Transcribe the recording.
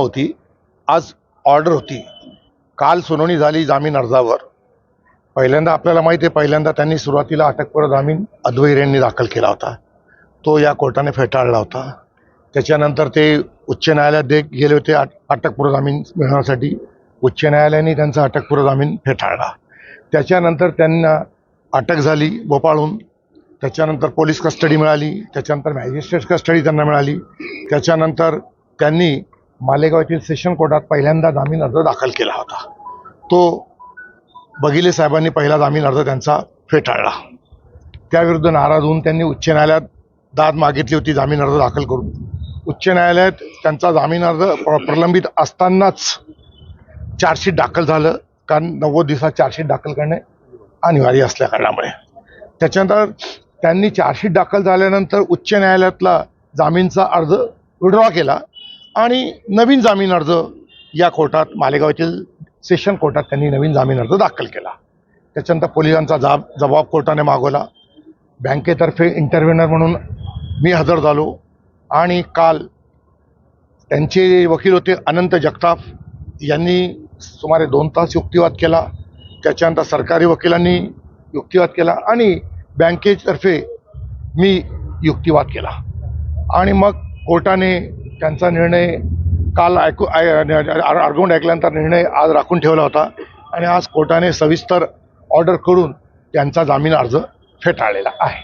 होती. आज ऑर्डर होती. काल सुनावणी झाली जामीन अर्जावर. पहिल्यांदा आपल्याला माहिती आहे पहिल्यांदा त्यांनी सुरुवातीला अटकपूर्व जामीन अद्वैर यांनी दाखल केला होता. तो या कोर्टाने फेटाळला होता. त्याच्यानंतर ते उच्च न्यायालयात दे गेले होते अटकपूर्व जामीन मिळवण्यासाठी. उच्च न्यायालयाने त्यांचा अटकपूर्व जामीन फेटाळला. त्याच्यानंतर त्यांना अटक झाली भोपाळहून. त्याच्यानंतर पोलीस कस्टडी मिळाली. त्याच्यानंतर मॅजिस्ट्रेट कस्टडी त्यांना मिळाली. त्याच्यानंतर त्यांनी मालेगाव येथील सेशन कोर्टात पहिल्यांदा जामीन अर्ज दाखल केला होता. तो बगिले साहेबांनी पहिला जामीन अर्ज त्यांचा फेटाळला. त्याविरुद्ध नाराज होऊन त्यांनी उच्च न्यायालयात दाद मागितली होती जामीन अर्ज दाखल करून. उच्च न्यायालयात त्यांचा जामीन अर्ज प्र- प्रलंबित असतानाच चार्जशीट दाखल झालं कारण नव्वद दिवसात चार्जशीट दाखल करणे अनिवार्य असल्या कारणामुळे. त्याच्यानंतर त्यांनी चार्जशीट दाखल झाल्यानंतर उच्च न्यायालयातला जामीनचा अर्ज विड्रॉ केला. आणि नवीन जामीन अर्ज या कोर्टात मालेगाव येथील सेशन कोर्टात त्यांनी नवीन जामीन अर्ज दाखल केला. त्याच्यानंतर पोलिसांचा जाब जबाब कोर्टाने मागवला. बँकेतर्फे इंटरव्हेनर म्हणून मी हजर झालो आणि काल त्यांचे वकील होते अनंत जगताप यांनी सुमारे दोन तास युक्तिवाद केला. त्याच्यानंतर सरकारी वकिलांनी युक्तिवाद केला आणि बँकेतर्फे मी युक्तिवाद केला. आणि मग कोर्टाने त्यांचा निर्णय काल ऐकू अर्गवून ऐकल्यानंतर निर्णय आज राखून ठेवला होता. आणि आज कोर्टाने सविस्तर ऑर्डर करून त्यांचा जामीन अर्ज फेटाळलेला आहे.